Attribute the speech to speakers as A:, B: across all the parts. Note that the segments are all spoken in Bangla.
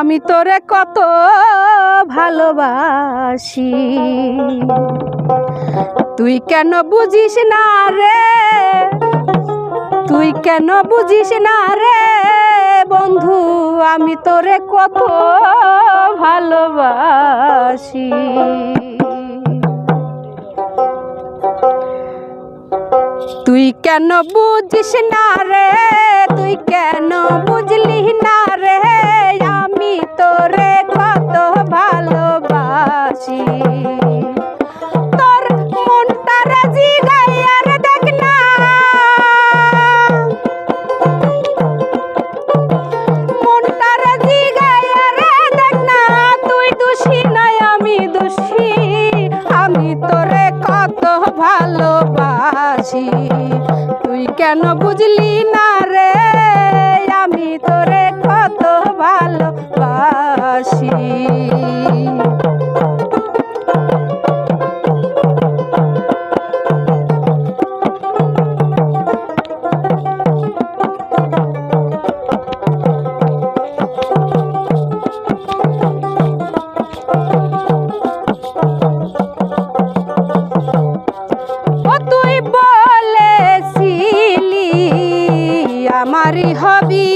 A: আমি তোরে কত ভালোবাসি। তুই কেন বুঝিস না রে? তুই কেন বুঝিস না রে? বন্ধু, আমি তোরে কত ভালোবাসি। তুই কেন বুঝিস না রে? তুই কেন বুঝলি না ভালোবাসি তোর না। তুই আমি দোষী। আমি তোরে কত ভালোবাসি। তুই কেন বুঝলি না রে? আমি তোরে কত ভালোবাসি। আমারই হবি।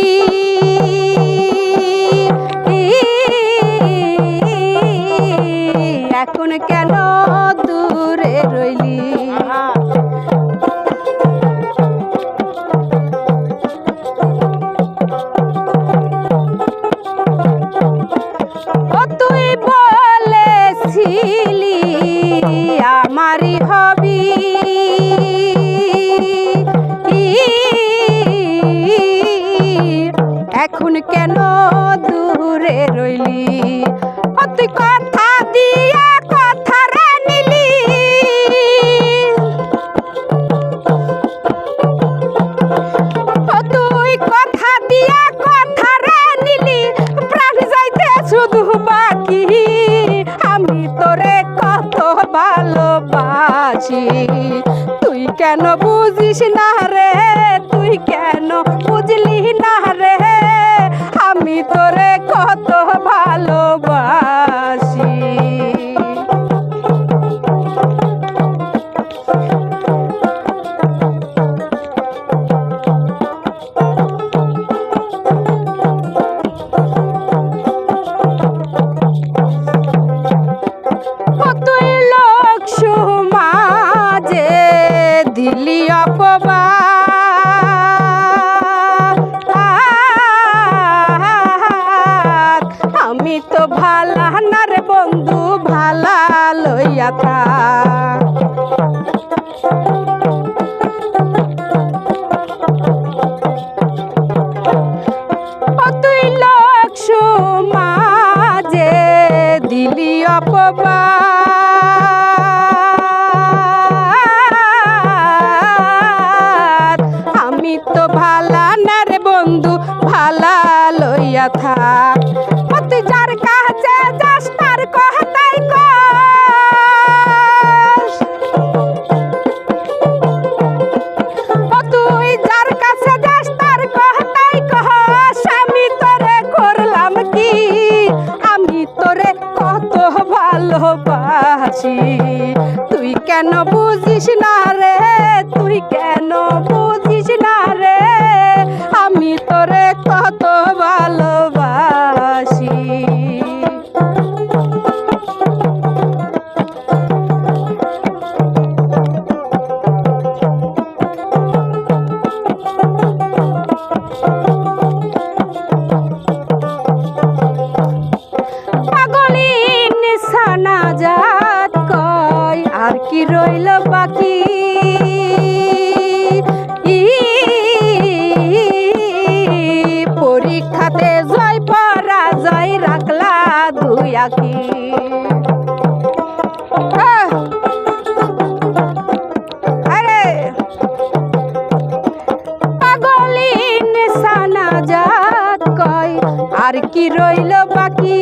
A: এখন কেন দূরে রইলি? তুই বলেছিলি এখন কেন দূরে রইলি? তুই কথা দিয়া কথা রে নিলি তুই কথা দিয়া কথা রে নিলি প্রাণ যাইতে শুধু বাকি। আমি তোরে কত ভালোবাসি। তুই কেন বুঝিস না রে? তুই কেন বুঝলি না দিলি অপবাদ। আমি তো ভালা না রে বন্ধু, ভালা লইয়া থাক। তুই লোক সমাজে দিলি অপবাদ। ভালা না রে বন্ধু ভালা লইয়া থাক। তুই যার কাছে যাস, তার কথাই তুই যার কাছে যাস, তার কথাই কহস আমি তোরে করলাম কি? আমি তোরে কত ভালোবাসি। তুই কেন বুঝিস না রে তুই কেন বুঝিস না রে? আমি তোরে কত ভালোবাসি। পাগলিন সানা কয়, আর কি রইল বাকি? আর কি রইল বাকি?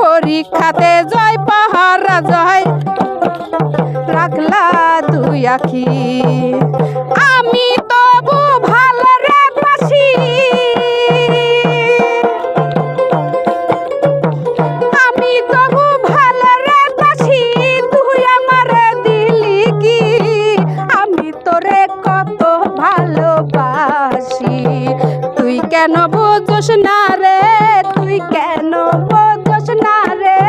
A: পরীক্ষাতে জয় পাহারা জয় রাখলা দুই আখি। আমি কেন বোঝস না রে? তুই কেন বোঝস না রে?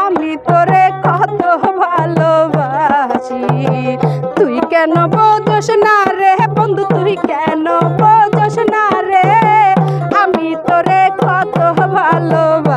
A: আমি তোরে কত ভালোবাসি। তুই কেন বোঝস না রে? বন্ধু, তুই কেন বোঝস না রে? আমি তোরে কত ভালোবাসি।